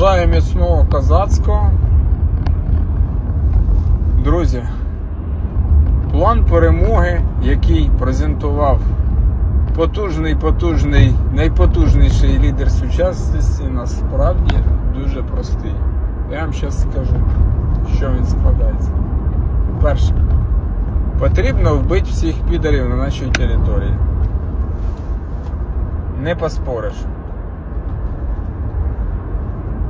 Бажаю міцного козацького. Друзі, план перемоги, який презентував потужний, потужний, найпотужніший лідер сучасності, насправді дуже простий. Я вам зараз скажу, що він складається. Перше, потрібно вбити всіх підарів на нашій території. Не поспориш.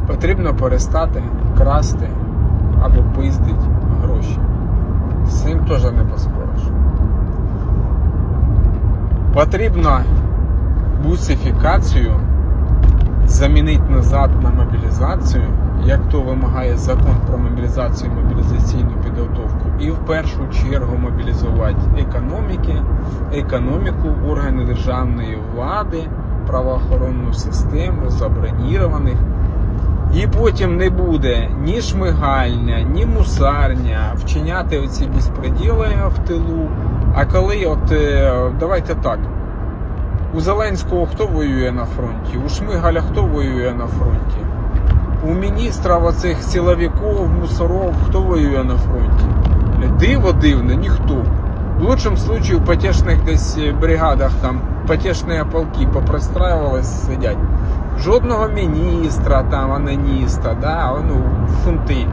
Потрібно перестати красти або пиздить гроші. З цим теж не поспориш. Потрібно бусифікацію замінити назад на мобілізацію, як то вимагає закон про мобілізацію і мобілізаційну підготовку, і в першу чергу мобілізувати економіки, економіку, органи державної влади, правоохоронну систему, забронірованих. І потім не буде ні шмигальня, ні мусарня вчиняти оці безпреділи в тилу. А коли, от е, давайте так, у Зеленського хто воює на фронті, у Шмигаля хто воює на фронті, у міністра оцих силовиків, мусоров, хто воює на фронті? Диво дивне, ніхто. В лучшем случае в потешних десь бригадах там потешні полки попристраивались, сидять. Жодного міністра там, аноніста, да, ну, фунти.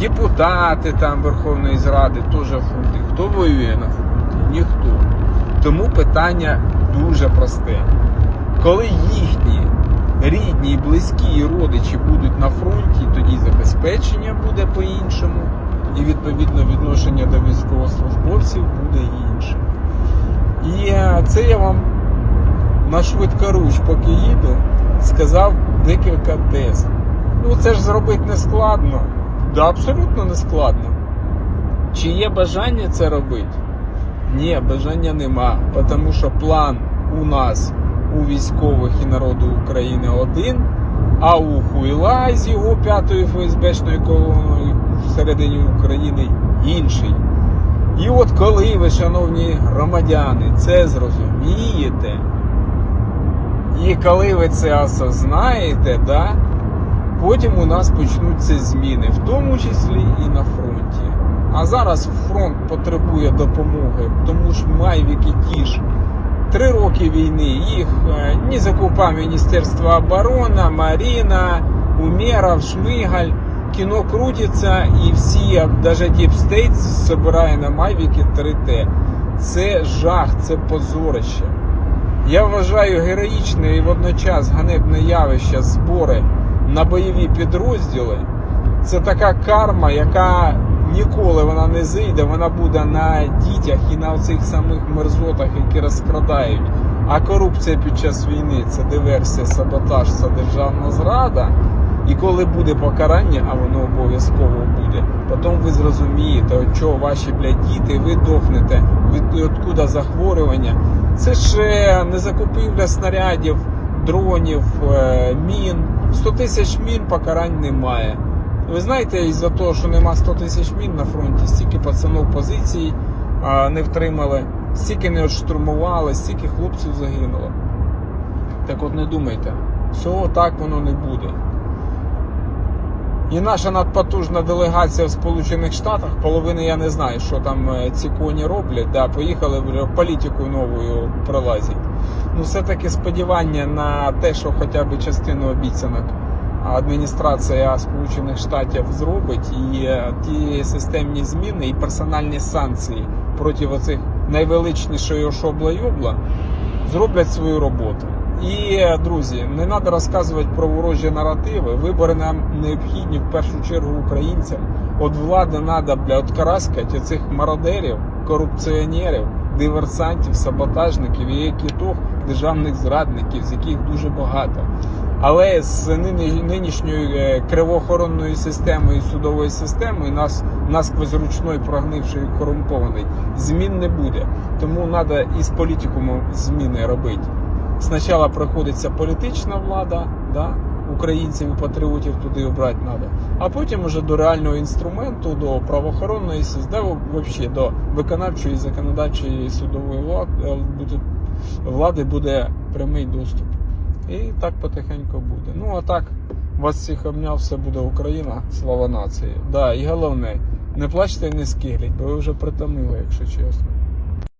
Депутати там Верховної Зради теж фунти. Хто воює на фронті? Ніхто. Тому питання дуже просте. Коли їхні рідні, близькі і родичі будуть на фронті, тоді забезпечення буде по-іншому, і відповідно відношення до військовослужбовців буде інше. І е, це я вам на швидкоруч, поки їду, сказав декілька тез. Ну це ж зробити не складно. Да, абсолютно не складно. Чи є бажання це робити? Ні, бажання нема, тому що план у нас у військових і народу України один, а у Хуйла з його п'ятою ФСБшною колоною всередині України інший. І от коли ви, шановні громадяни, це зрозумієте, і коли ви це осознаєте, да, потім у нас почнуться зміни, в тому числі і на фронті. А зараз фронт потребує допомоги, тому ж майвіки ті ж. Три роки війни їх е, не закупав Міністерство оборони, Маріна, Умеров, Шмигаль. Кіно крутиться і всі, навіть Deep State збирає на Майвіки 3T. Це жах, це позорище. Я вважаю героїчне і водночас ганебне явище збори на бойові підрозділи. Це така карма, яка ніколи вона не зійде, вона буде на дітях і на цих самих мерзотах, які розкрадають. А корупція під час війни це диверсія, саботаж, це державна зрада. І коли буде покарання, а воно обов'язково буде, потім ви зрозумієте, от чого ваші блядь, діти, ви дохнете, від откуда захворювання. Це ж не закупівля снарядів, дронів, е, мін. 100 тисяч мін покарань немає. Ви знаєте, із-за того, що нема 100 тисяч мін на фронті, стільки пацанов позицій не втримали, стільки не отштурмували, стільки хлопців загинуло. Так от не думайте, всього так воно не буде. І наша надпотужна делегація в Сполучених Штатах, половини я не знаю, що там е, ці коні роблять. Да, поїхали в політику новою прилазять. Ну, все-таки сподівання на те, що хоча б частину обіцянок адміністрація Сполучених Штатів зробить, і е, ті системні зміни і персональні санкції проти оцих найвеличнішої шобла-йобла зроблять свою роботу. І, е, друзі, не треба розказувати про ворожі наративи. Вибори нам необхідні в першу чергу українцям. От влади треба бля, откараскати цих мародерів, корупціонерів, диверсантів, саботажників і якітох державних зрадників, з яких дуже багато. Але з нинішньою е, кривоохоронною системою, і судовою системою, нас насквозь ручної прогнившої корумпований, змін не буде. Тому треба із політикумом зміни робити. Спочатку приходиться політична влада, да, українців і патріотів туди обрати треба, а потім уже до реального інструменту, до правоохоронної системи, до виконавчої, законодавчої судової е, влади буде прямий доступ. І так потихеньку буде. Ну а так, Вас всіх обняв, все буде Україна, слава нації. Да, і головне, не плачте і не скигліть, бо ви вже притомили, якщо чесно.